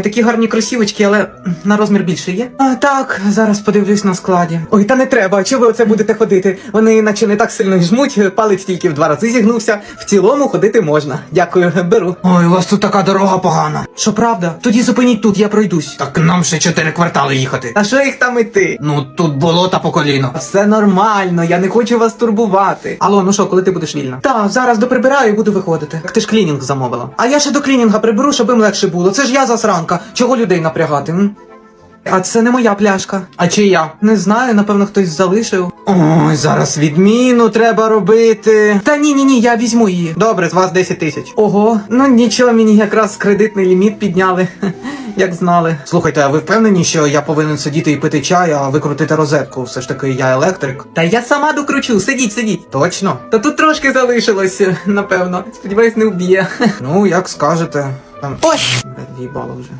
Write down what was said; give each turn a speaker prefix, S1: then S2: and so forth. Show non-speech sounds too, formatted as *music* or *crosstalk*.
S1: Такі гарні кросівочки, але на розмір більше є. А, так, зараз подивлюсь на складі. Ой, та не треба. Чого ви оце будете ходити? Вони наче не так сильно жмуть, палець тільки в два рази зігнувся. В цілому ходити можна. Дякую, беру. Ой, у вас тут така дорога погана. Що правда? Тоді зупиніть тут, я пройдусь. Так нам ще чотири квартали їхати. А що їх там іти? Ну тут болота по коліно. Все нормально, я не хочу вас турбувати. Алло, ну що, коли ти будеш вільна? Так, зараз доприбираю і буду виходити. Так ти ж клінінг замовила. А я ще до клінінга приберу, щоб їм легше було. Це ж я засранка. Чого людей напрягати? М? А це не моя пляшка. А чия? Не знаю, напевно, хтось залишив. Ой, зараз відміну треба робити. Та ні, ні, ні, я візьму її. Добре, з вас 10 тисяч. Ого, ну нічого, мені якраз кредитний ліміт підняли. *laughs* Як знали. Слухайте, а ви впевнені, що я повинен сидіти і пити чай, а ви крутите розетку? Все ж таки, я електрик. Та я сама докручу, сидіть, сидіть. Точно? Та тут трошки залишилось, *laughs* напевно. Сподіваюсь, не вб'є. *laughs* Ну, як скажете. Ой! Wii Bowser